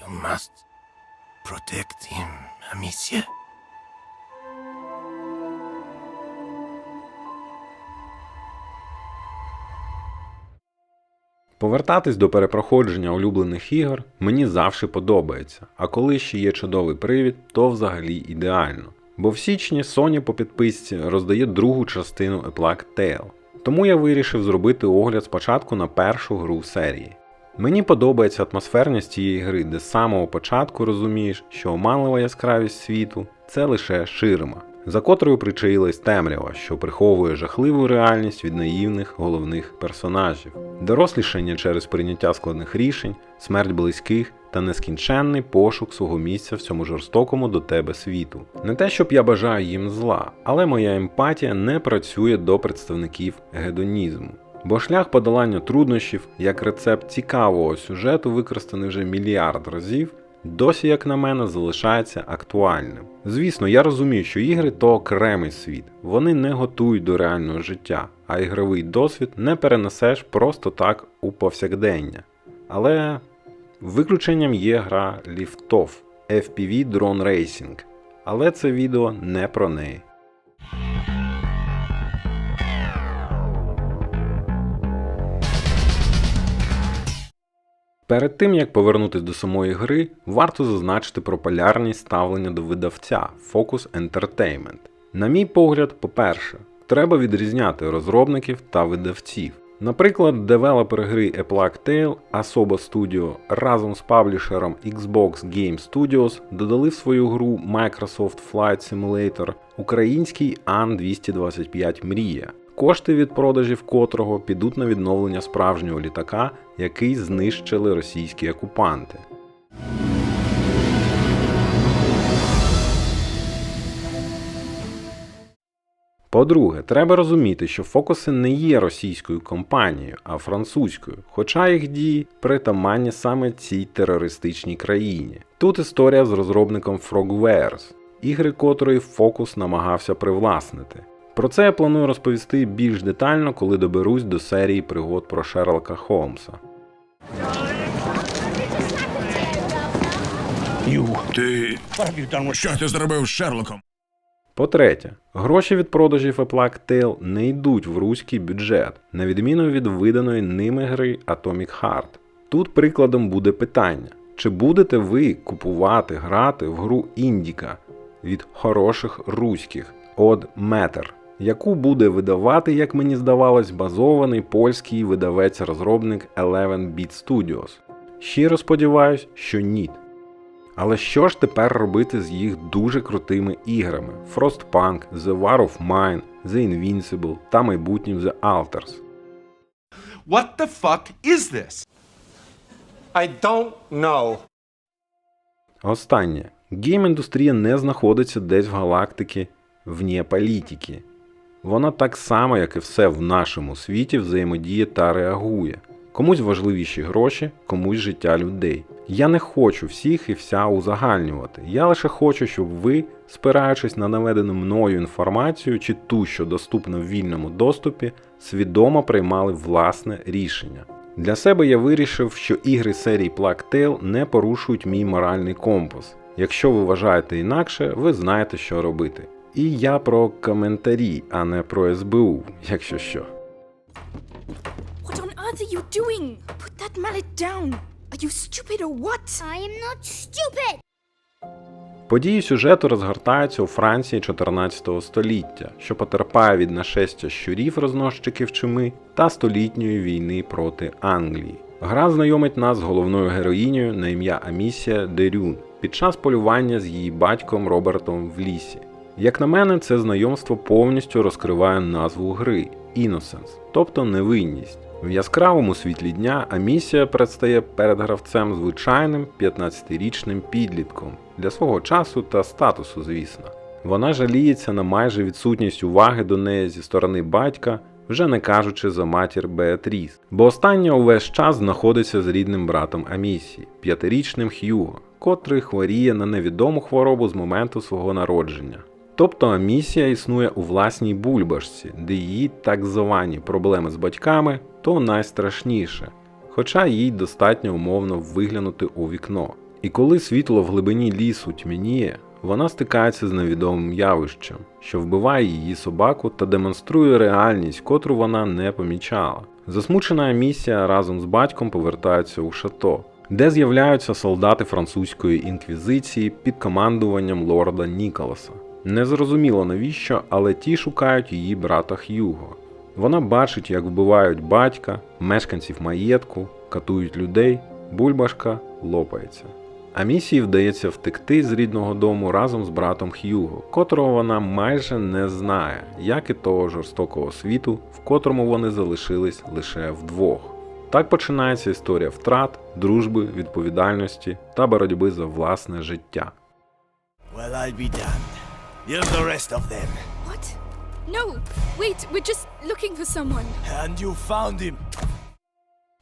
You must protect him, Amicia. Повертатись до перепроходження улюблених ігор мені завжди подобається, а коли ще є чудовий привід, то взагалі ідеально. Бо в січні Sony по підписці роздає другу частину A Plague Tale. Тому я вирішив зробити огляд спочатку на першу гру серії. Мені подобається атмосферність цієї гри, де з самого початку розумієш, що оманлива яскравість світу це лише ширма, за котрою причаїлась темрява, що приховує жахливу реальність від наївних головних персонажів, дорослішання через прийняття складних рішень, смерть близьких та нескінченний пошук свого місця в цьому жорстокому до тебе світу. Не те, щоб я бажаю їм зла, але моя емпатія не працює до представників гедонізму. Бо шлях подолання труднощів як рецепт цікавого сюжету, використаний вже мільярд разів, досі, як на мене, залишається актуальним. Звісно, я розумію, що ігри то окремий світ, вони не готують до реального життя, а ігровий досвід не перенесеш просто так у повсякдення. Але виключенням є гра Liftoff FPV Drone Racing, але це відео не про неї. Перед тим як повернутися до самої гри, варто зазначити про полярність ставлення до видавця Focus Entertainment. На мій погляд, по-перше, треба відрізняти розробників та видавців. Наприклад, девелопери гри A Plague Tale Asobo Studio разом з паблішером Xbox Game Studios додали в свою гру Microsoft Flight Simulator український An-225 Мрія, кошти від продажів котрого підуть на відновлення справжнього літака, який знищили російські окупанти. По-друге, треба розуміти, що фокуси не є російською компанією, а французькою, хоча їх дії притаманні саме цій терористичній країні. Тут історія з розробником Frogwares, ігри котрої фокус намагався привласнити. Про це я планую розповісти більш детально, коли доберусь до серії пригод про Шерлока Холмса. Ти. Що ти зробив з Шерлоком? По-третє, гроші від продажів Plague Tale не йдуть в руський бюджет, на відміну від виданої ними гри Atomic Heart. Тут прикладом буде питання: чи будете ви купувати грати в гру Індіка від хороших руських Odd Matter, яку буде видавати, як мені здавалось, базований польський видавець-розробник 11-Bit Studios? Щиро сподіваюсь, що ні. Але що ж тепер робити з їх дуже крутими іграми Frostpunk, The War of Mine, The Invincible та майбутнім The Alters? What the fuck is this? I don't know. Останнє. Гейм-індустрія не знаходиться десь в галактики вні політики. Вона так само, як і все в нашому світі, взаємодіє та реагує. Комусь важливіші гроші, комусь життя людей. Я не хочу всіх і вся узагальнювати. Я лише хочу, щоб ви, спираючись на наведену мною інформацію чи ту, що доступна в вільному доступі, свідомо приймали власне рішення. Для себе я вирішив, що ігри серії Plague Tale не порушують мій моральний компас. Якщо ви вважаєте інакше, ви знаєте, що робити. І я про коментарі, а не про СБУ, якщо що. What on earth are you doing? Put that mallet down. Are you stupid or what? I am not stupid. Події сюжету розгортаються у Франції 14 століття, що потерпає від нашестя щурів розносчиків чуми та столітньої війни проти Англії. Гра знайомить нас з головною героїнею на ім'я Амісія Дерюн під час полювання з її батьком Робертом в лісі. Як на мене, це знайомство повністю розкриває назву гри Innocence, тобто невинність. В яскравому світлі дня Амісія предстає перед гравцем звичайним 15-річним підлітком для свого часу та статусу, звісно. Вона жаліється на майже відсутність уваги до неї зі сторони батька, вже не кажучи за матір Беатріс, бо остання увесь час знаходиться з рідним братом Амісії, п'ятирічним Х'юго, котрий хворіє на невідому хворобу з моменту свого народження. Тобто Амісія існує у власній бульбашці, де її так звані проблеми з батьками то найстрашніше, хоча їй достатньо умовно виглянути у вікно, І коли світло в глибині лісу тьмяніє, вона стикається з невідомим явищем, що вбиває її собаку та демонструє реальність, котру вона не помічала. Засмучена місія разом з батьком повертається у шато, де з'являються солдати французької інквізиції під командуванням лорда Ніколаса. Незрозуміло навіщо, але ті шукають її брата Х'юго. Вона бачить, як вбивають батька, мешканців маєтку, катують людей, бульбашка лопається. А місії вдається втекти з рідного дому разом з братом Х'юго, котрого вона майже не знає, як і того жорстокого світу, в котрому вони залишились лише вдвох. Так починається історія втрат, дружби, відповідальності та боротьби за власне життя. Well, I'll be damned. Here's the rest of them. What? No! Wait, we're just looking for someone. And you found him.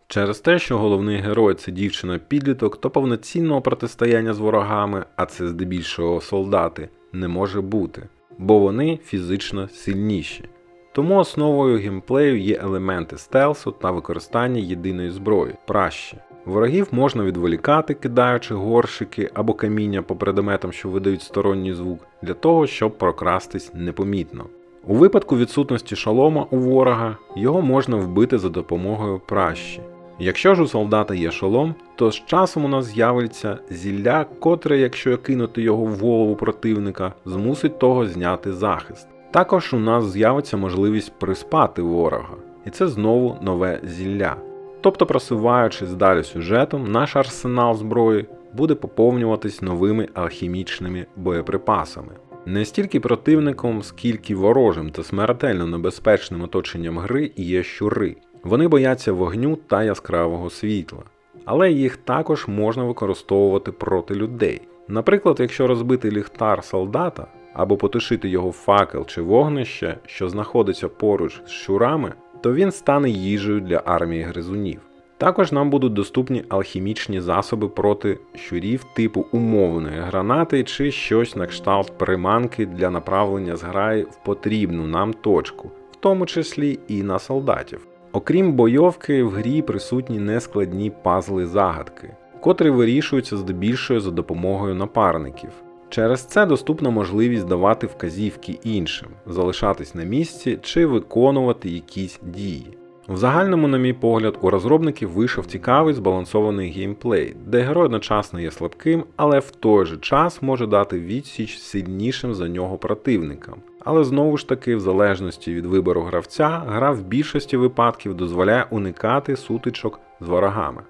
Через те, що головний герой це дівчина-підліток, то повноцінного протистояння з ворогами, а це здебільшого солдати, не може бути, бо вони фізично сильніші. Тому основою геймплею є елементи стелсу та використання єдиної зброї пращі. Ворогів можна відволікати, кидаючи горшики або каміння по предметам, що видають сторонній звук, для того, щоб прокрастись непомітно. У випадку відсутності шолома у ворога його можна вбити за допомогою пращі. Якщо ж у солдата є шолом, то з часом у нас з'явиться зілля, котре, якщо кинути його в голову противника, змусить того зняти захист. Також у нас з'явиться можливість приспати ворога, і це знову нове зілля. Тобто, просуваючись далі сюжетом, наш арсенал зброї буде поповнюватись новими алхімічними боєприпасами. Не стільки противником, скільки ворожим та смертельно небезпечним оточенням гри є щури. Вони бояться вогню та яскравого світла, але їх також можна використовувати проти людей. Наприклад, якщо розбити ліхтар солдата або потушити його факел чи вогнище, що знаходиться поруч з щурами, то він стане їжею для армії гризунів. Також нам будуть доступні алхімічні засоби проти щурів типу умовної гранати чи щось на кшталт приманки для направлення зграї в потрібну нам точку, в тому числі і на солдатів. Окрім бойовки, в грі присутні нескладні пазли загадки, котрі вирішуються здебільшою за допомогою напарників. Через це доступна можливість давати вказівки іншим, залишатись на місці чи виконувати якісь дії. В загальному, на мій погляд, у розробників вийшов цікавий збалансований геймплей, де герой одночасно є слабким, але в той же час може дати відсіч сильнішим за нього противникам. Але знову ж таки, в залежності від вибору гравця, гра в більшості випадків дозволяє уникати сутичок з ворогами.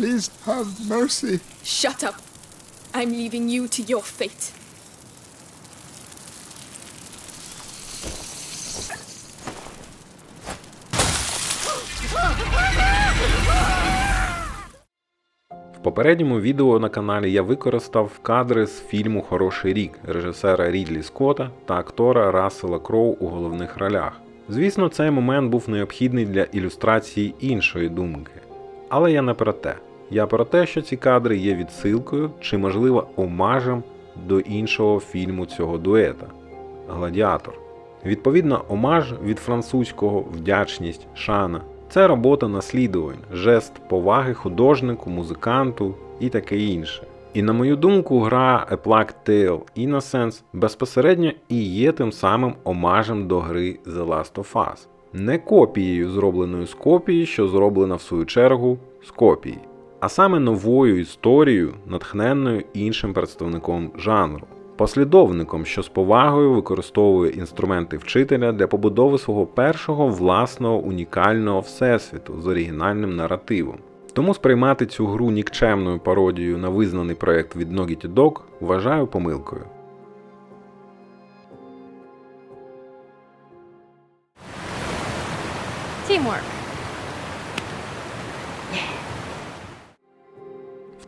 Please have mercy. Shut up! I'm leaving you to your fate. В попередньому відео на каналі я використав кадри з фільму Хороший рік режисера Рідлі Скотта та актора Рассела Кроу у головних ролях. Звісно, цей момент був необхідний для ілюстрації іншої думки. Але я не про те. Я про те, що ці кадри є відсилкою чи, можливо, омажем до іншого фільму цього дуета Гладіатор. Відповідно, омаж від французького вдячність, шана це робота наслідувань, жест поваги художнику, музиканту і таке інше. І на мою думку, гра A Plague Tale Innocence безпосередньо і є тим самим омажем до гри The Last of Us. Не копією, зробленою з копії, що зроблена в свою чергу з копії, а саме новою історією, натхненною іншим представником жанру. Послідовником, що з повагою використовує інструменти вчителя для побудови свого першого власного унікального всесвіту з оригінальним наративом. Тому сприймати цю гру нікчемною пародією на визнаний проект від Naughty Dog вважаю помилкою. Teamwork.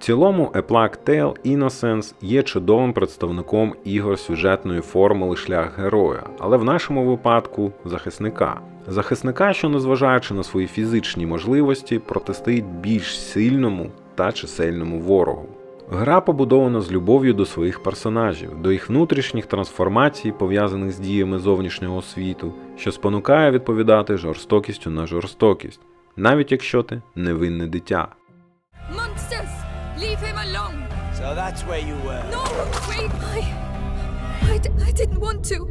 Цілому, A Plague Tale Innocence є чудовим представником ігор сюжетної формули шлях героя, але в нашому випадку захисника. Захисника, що, незважаючи на свої фізичні можливості, протистоїть більш сильному та чисельному ворогу. Гра побудована з любов'ю до своїх персонажів, до їх внутрішніх трансформацій, пов'язаних з діями зовнішнього світу, що спонукає відповідати жорстокістю на жорстокість, навіть якщо ти невинне дитя. Leave him alone! So that's where you were. No! Wait! I. I, d- I didn't want to.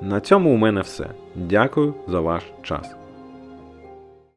На цьому у мене все. Дякую за ваш час.